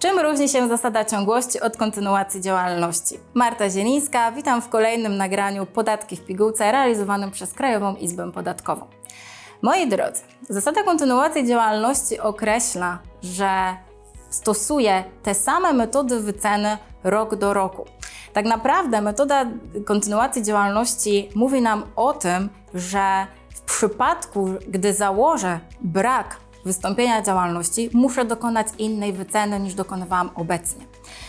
Czym różni się zasada ciągłości od kontynuacji działalności? Marta Zielińska, witam w kolejnym nagraniu Podatki w pigułce realizowanym przez Krajową Izbę Podatkową. Moi drodzy, zasada kontynuacji działalności określa, że stosuje te same metody wyceny rok do roku. Tak naprawdę metoda kontynuacji działalności mówi nam o tym, że w przypadku, gdy założę brak wystąpienia działalności, muszę dokonać innej wyceny niż dokonywałam obecnie.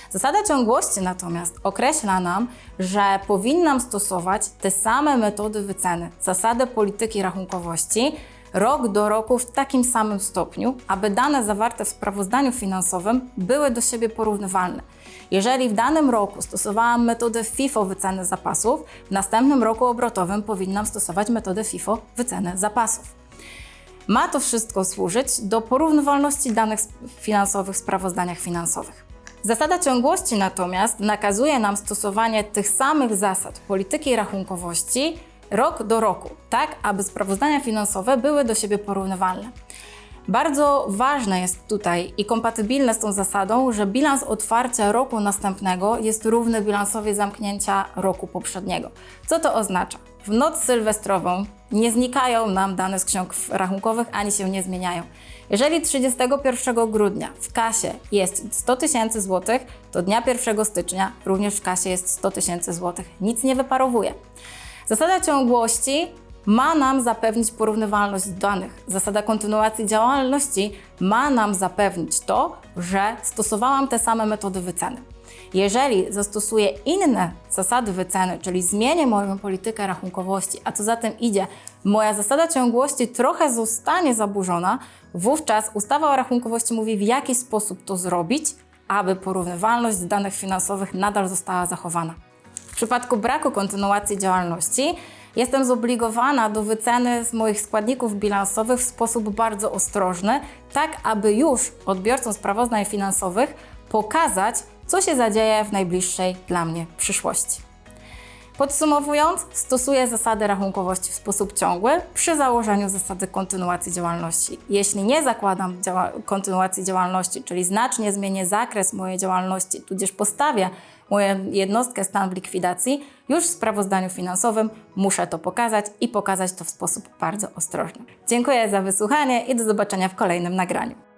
Zasada ciągłości natomiast określa nam, że powinnam stosować te same metody wyceny, zasady polityki rachunkowości, rok do roku w takim samym stopniu, aby dane zawarte w sprawozdaniu finansowym były do siebie porównywalne. Jeżeli w danym roku stosowałam metodę FIFO wyceny zapasów, w następnym roku obrotowym powinnam stosować metodę FIFO wyceny zapasów. Ma to wszystko służyć do porównywalności danych finansowych w sprawozdaniach finansowych. Zasada ciągłości natomiast nakazuje nam stosowanie tych samych zasad polityki rachunkowości rok do roku, tak aby sprawozdania finansowe były do siebie porównywalne. Bardzo ważne jest tutaj i kompatybilne z tą zasadą, że bilans otwarcia roku następnego jest równy bilansowi zamknięcia roku poprzedniego. Co to oznacza? W noc sylwestrową nie znikają nam dane z ksiąg rachunkowych ani się nie zmieniają. Jeżeli 31 grudnia w kasie jest 100 tysięcy złotych, to dnia 1 stycznia również w kasie jest 100 tysięcy złotych. Nic nie wyparowuje. Zasada ciągłości ma nam zapewnić porównywalność danych. Zasada kontynuacji działalności ma nam zapewnić to, że stosowałam te same metody wyceny. Jeżeli zastosuję inne zasady wyceny, czyli zmienię moją politykę rachunkowości, a co za tym idzie, moja zasada ciągłości trochę zostanie zaburzona, wówczas ustawa o rachunkowości mówi, w jaki sposób to zrobić, aby porównywalność danych finansowych nadal została zachowana. W przypadku braku kontynuacji działalności jestem zobligowana do wyceny z moich składników bilansowych w sposób bardzo ostrożny, tak aby już odbiorcom sprawozdań finansowych pokazać, co się zadzieje w najbliższej dla mnie przyszłości. Podsumowując, stosuję zasady rachunkowości w sposób ciągły przy założeniu zasady kontynuacji działalności. Jeśli nie zakładam działa kontynuacji działalności, czyli znacznie zmienię zakres mojej działalności, tudzież postawię moją jednostkę stan w likwidacji, już w sprawozdaniu finansowym muszę to pokazać i pokazać to w sposób bardzo ostrożny. Dziękuję za wysłuchanie i do zobaczenia w kolejnym nagraniu.